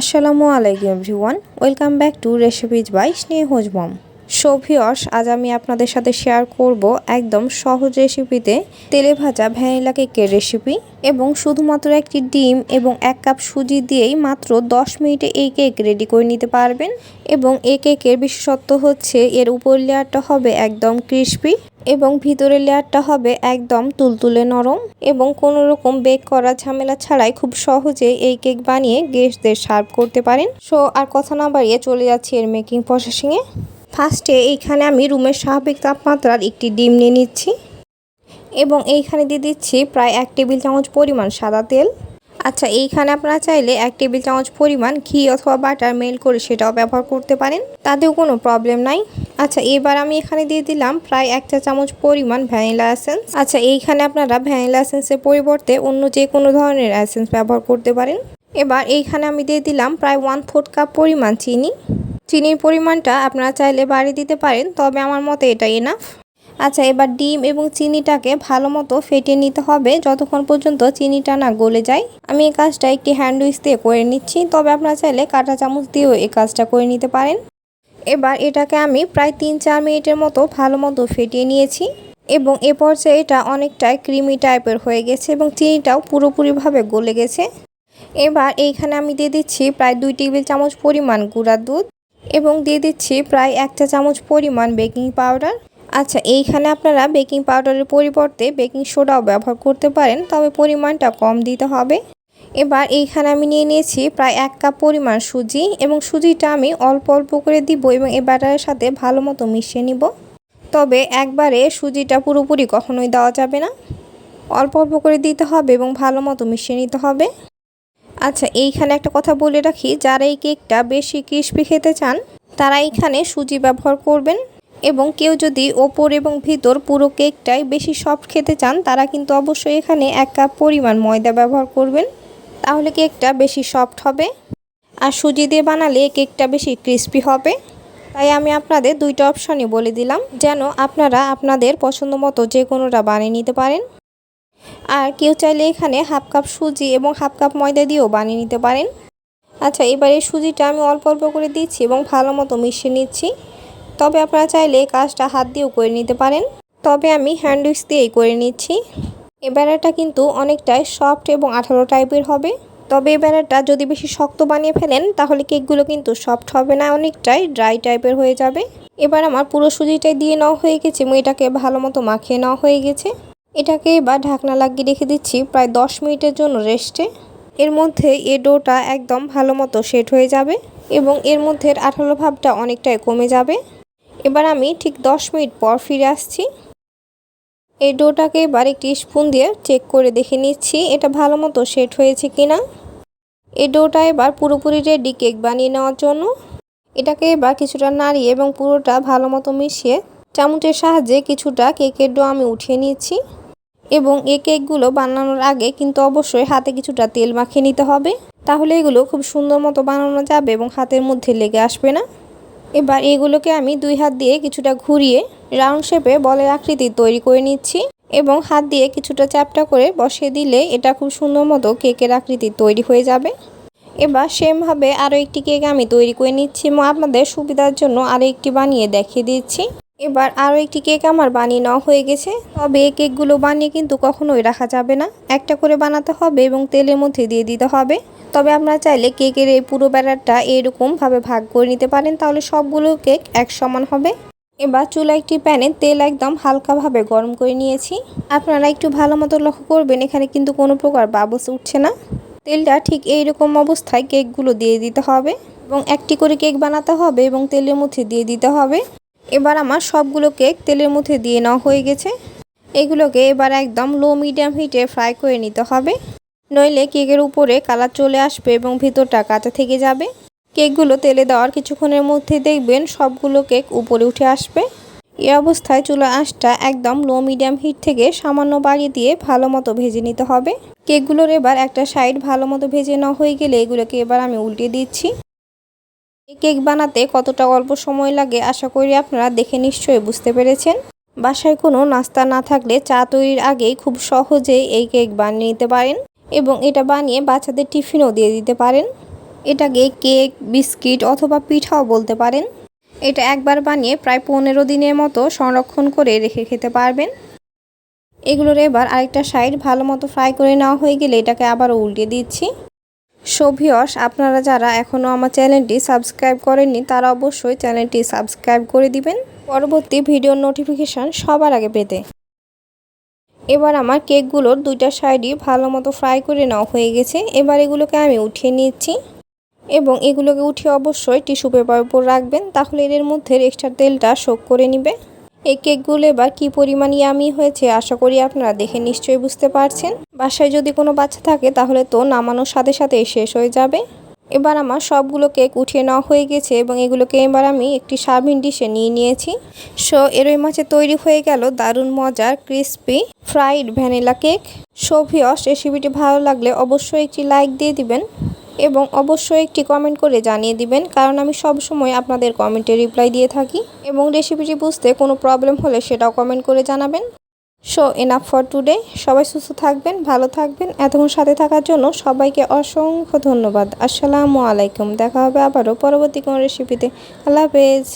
আসসালামু আলাইকুম everyone welcome back to recipes by Sneha's mom. সোভিয়স, আজ আমি আপনাদের সাথে শেয়ার করব একদম সহজ রেসিপিতে তেলে ভাজা ভ্যানিলা কেকের রেসিপি এবং শুধুমাত্র একটি ডিম এবং এক কাপ সুজি দিয়েই মাত্র 10 মিনিটে এই কেক রেডি করে নিতে পারবেন এবং এই কেকের বিশেষত্ব হচ্ছে এর উপর লেয়ারটা হবে একদম ক্রিস্পি এবং ভিতরের লেয়ারটা হবে একদম তুলতুলে নরম এবং কোনো রকম বেক করা ঝামেলা ছাড়াই খুব সহজে এই কেক বানিয়ে গেস্টদের সার্ভ করতে পারেন। সো আর কথা না বাড়িয়ে চলে যাচ্ছি এর মেকিং প্রসেসিংয়ে ফার্স্টে এইখানে আমি রুমের স্বাভাবিক তাপমাত্রার একটি ডিম নিয়ে নিচ্ছি এবং এইখানে দিয়ে দিচ্ছি প্রায় এক টেবিল চামচ পরিমাণ সাদা তেল। আচ্ছা এইখানে আপনারা চাইলে এক টেবিল চামচ পরিমাণ ঘি অথবা বাটার মেল করে সেটাও ব্যবহার করতে পারেন, তাতেও কোনো প্রবলেম নাই। আচ্ছা এবার আমি এখানে দিয়ে দিলাম প্রায় এক চা চামচ পরিমাণ ভ্যানিলা অ্যাসেন্স আচ্ছা এইখানে আপনারা ভ্যানিলা অ্যাসেন্সের পরিবর্তে অন্য যে কোনো ধরনের অ্যাসেন্স ব্যবহার করতে পারেন। এবার এইখানে আমি দিয়ে দিলাম প্রায় ওয়ান ফোর্থ কাপ পরিমাণ চিনি। চিনির পরিমাণটা আপনারা চাইলে বাড়িয়ে দিতে পারেন, তবে আমার মতে এটা এনাফ আচ্ছা এবার ডিম এবং চিনিটাকে ভালো মতো ফেটিয়ে নিতে হবে, যতক্ষণ পর্যন্ত চিনিটা না গলে যায়। আমি এই কাজটা একটি হ্যান্ড উইচ দিয়ে করে নিচ্ছি, তবে আপনারা চাইলে কাঁটা চামচ দিয়েও এই কাজটা করে নিতে পারেন। এবার এটাকে আমি প্রায় তিন চার মিনিটের মতো ভালো মতো ফেটিয়ে নিয়েছি, এবং এ পর্যায়ে এটা অনেকটাই ক্রিমি টাইপের হয়ে গেছে, এবং চিনিটাও পুরোপুরিভাবে গলে গেছে। এবার এইখানে আমি দিয়ে দিচ্ছি প্রায় দুই টেবিল চামচ পরিমাণ গুঁড়ার দুধ। এবং দিয়ে দিচ্ছি প্রায় এক চা চামচ পরিমাণ বেকিং পাউডার। আচ্ছা এইখানে আপনারা বেকিং পাউডারের পরিবর্তে বেকিং সোডাও ব্যবহার করতে পারেন, তবে পরিমাণটা কম দিতে হবে। এবার এইখানে আমি নিয়ে নিয়েছি প্রায় এক কাপ পরিমাণ সুজি এবং সুজিটা আমি অল্প অল্প করে দিব এবং এই ব্যাটারের সাথে ভালো মতো মিশিয়ে নিব। তবে একবারে সুজিটা পুরোপুরি কখনোই দেওয়া যাবে না। অল্প অল্প করে দিতে হবে এবং ভালো মতো মিশিয়ে নিতে হবে। আচ্ছা এইখানে একটা কথা বলে রাখি, যারা এই কেকটা বেশি ক্রিস্পি খেতে চান, তারা এইখানে সুজি ব্যবহার করবেন এবং কেউ যদি ওপর এবং ভিতর পুরো কেকটাই বেশি সফট খেতে চান, তারা কিন্তু অবশ্যই এখানে এক কাপ পরিমাণ ময়দা ব্যবহার করবেন, তাহলে কেকটা বেশি সফট হবে। আর সুজি দিয়ে বানালে কেকটা বেশি ক্রিস্পি হবে। তাই আমি আপনাদের দুইটা অপশানই বলে দিলাম, যেন আপনারা আপনাদের পছন্দ মতো যে কোনোটা বানিয়ে নিতে পারেন। আর কেউ চাইলে এখানে হাফ কাপ সুজি এবং হাফ কাপ ময়দা দিয়েও বানিয়ে নিতে পারেন। আচ্ছা এবার সুজিটা আমি অল্প অল্প করে দিচ্ছি এবং ভালো মতো মিশিয়ে নিচ্ছি। তবে আপনারা চাইলে কাজটা হাত দিয়েও করে নিতে পারেন। তবে আমি হ্যান্ড উইচ দিয়েই করে নিচ্ছি। এ ব্যাটারটা কিন্তু অনেকটাই সফট এবং আঠালো টাইপের হবে। তবে এই ব্যাটারটা যদি বেশি শক্ত বানিয়ে ফেলেন, তাহলে কেকগুলো কিন্তু সফট হবে না, অনেকটাই ড্রাই টাইপের হয়ে যাবে। এবার আমার পুরো সুজিটাই দিয়ে নেওয়া হয়ে গেছে এবং এটাকে ভালো মতো মাখিয়ে নেওয়া হয়ে গেছে। এটাকে এবার ঢাকনা লাগিয়ে রেখে দিচ্ছি প্রায় দশ মিনিটের জন্য রেস্টে। এর মধ্যে এ ডোটা একদম ভালো মতো সেট হয়ে যাবে এবং এর মধ্যে আঠালো ভাবটা অনেকটাই কমে যাবে। এবার আমি ঠিক দশ মিনিট পর ফিরে আসছি। এই ডোটাকে এবার একটি স্পুন দিয়ে চেক করে দেখে নিচ্ছি এটা ভালো মতো সেট হয়েছে কি না এই ডোটা এবার পুরোপুরি রেডি কেক বানিয়ে নেওয়ার জন্য। এটাকে এবার কিছুটা নাড়িয়ে এবং পুরোটা ভালো মতো মিশিয়ে চামচের সাহায্যে কিছুটা কেকের ডো আমি উঠিয়ে নিচ্ছি। এবং এই কেকগুলো বানানোর আগে কিন্তু অবশ্যই হাতে কিছুটা তেল মাখিয়ে নিতে হবে। তাহলে এগুলো খুব সুন্দর মতো বানানো যাবে এবং হাতের মধ্যে লেগে আসবে না। এবার এগুলোকে আমি দুই হাত দিয়ে কিছুটা ঘুরিয়ে রাউন্ড শেপে বলের আকৃতি তৈরি করে নিচ্ছি এবং হাত দিয়ে কিছুটা চ্যাপটা করে বসিয়ে দিলে এটা খুব সুন্দর মতো কেকের আকৃতি তৈরি হয়ে যাবে। এবার সেমভাবে আরও একটি কেক আমি তৈরি করে নিচ্ছি এবং আপনাদের সুবিধার জন্য আরও একটি বানিয়ে দেখিয়ে দিচ্ছি। এবার আরও একটি কেক আমার বানিয়ে নেওয়া হয়ে গেছে। তবে এই কেকগুলো বানিয়ে কিন্তু কখনোই রাখা যাবে না। একটা করে বানাতে হবে এবং তেলের মধ্যে দিয়ে দিতে হবে। তবে আপনারা চাইলে কেকের এই পুরো ব্যাটারটা এরকমভাবে ভাগ করে নিতে পারেন, তাহলে সবগুলো কেক এক সমান হবে। এবার চুলা একটি প্যানে তেল একদম হালকাভাবে গরম করে নিয়েছি। আপনারা একটু ভালো মতো লক্ষ্য করবেন, এখানে কিন্তু কোনো প্রকার বাবস উঠছে না। তেলটা ঠিক এই রকম অবস্থায় কেকগুলো দিয়ে দিতে হবে এবং একটি করে কেক বানাতে হবে এবং তেলের মধ্যে দিয়ে দিতে হবে। এবার আমার সবগুলো কেক তেলের মধ্যে দিয়ে নেওয়া হয়ে গেছে। এগুলোকে এবার একদম লো মিডিয়াম হিটে ফ্রাই করে নিতে হবে। নইলে কেকের উপরে কালার চলে আসবে এবং ভিতরটা কাঁচা থেকে যাবে। কেকগুলো তেলে দেওয়ার কিছুক্ষণের মধ্যে দেখবেন সবগুলো কেক উপরে উঠে আসবে। এ অবস্থায় চুলা আঁশটা একদম লো মিডিয়াম হিট থেকে সামান্য বাড়িয়ে দিয়ে ভালো মতো ভেজে নিতে হবে। কেকগুলোর এবার একটা সাইড ভালো মতো ভেজে নেওয়া হয়ে গেলে এগুলোকে এবার আমি উল্টে দিচ্ছি। কেক বানাতে কতটা অল্প সময় লাগে আশা করি আপনারা দেখে নিশ্চয়ই বুঝতে পেরেছেন। বাসায় কোনো নাস্তা না থাকলে চা তৈরির আগেই খুব সহজেই এই কেক বানিয়ে নিতে পারেন এবং এটা বানিয়ে বাচ্চাদের টিফিনও দিয়ে দিতে পারেন। এটাকে কেক, বিস্কিট অথবা পিঠাও বলতে পারেন। এটা একবার বানিয়ে প্রায় পনেরো দিনের মতো সংরক্ষণ করে রেখে খেতে পারবেন। এগুলোর এবার আরেকটা সাইড ভালো মতো ফ্রাই করে নেওয়া হয়ে গেলে এটাকে আবারও উল্টে দিচ্ছি। সভিয়স, আপনারা যারা এখনও আমার চ্যানেলটি সাবস্ক্রাইব করেননি, তারা অবশ্যই চ্যানেলটি সাবস্ক্রাইব করে দিবেন। পরবর্তী ভিডিওর নোটিফিকেশান সবার আগে পেতে। এবার আমার কেকগুলোর দুইটা সাইডই ভালো মতো ফ্রাই করে নেওয়া হয়ে গেছে। এবার এগুলোকে আমি উঠিয়ে নিচ্ছি এবং এগুলোকে উঠিয়ে অবশ্যই টিস্যু পেপার উপর রাখবেন, তাহলে এর মধ্যে এক্সট্রা তেলটা শোক করে নিবে। এই কেকগুলো এবার কী পরিমাণ ইয়ামি হয়েছে আশা করি আপনারা দেখে নিশ্চয়ই বুঝতে পারছেন। বাসায় যদি কোনো বাচ্চা থাকে তাহলে তো নামানোর সাথে সাথে শেষ হয়ে যাবে। এবার আমার সবগুলো কেক উঠিয়ে নেওয়া হয়ে গেছে এবং এগুলোকে এবার আমি একটি সার্ভিং ডিশে নিয়ে নিয়েছি। সো, এরই মাছে তৈরি হয়ে গেল দারুণ মজার ক্রিস্পি ফ্রাইড ভ্যানিলা কেক। সোভিয়স রেসিপিটি ভালো লাগলে অবশ্যই একটি লাইক দিয়ে দিবেন। এবং অবশ্যই একটি কমেন্ট করে জানিয়ে দিবেন, কারণ আমি সব সময় আপনাদের কমেন্টে রিপ্লাই দিয়ে থাকি এবং রেসিপিটি বুঝতে কোনো প্রবলেম হলে সেটাও কমেন্ট করে জানাবেন। সো এনাফ ফর টুডে সবাই সুস্থ থাকবেন, ভালো থাকবেন। এতক্ষণ সাথে থাকার জন্য সবাইকে অসংখ্য ধন্যবাদ। আসসালামু আলাইকুম। দেখা হবে আবারও পরবর্তী কোনো রেসিপিতে আল্লাহ হাফেজ।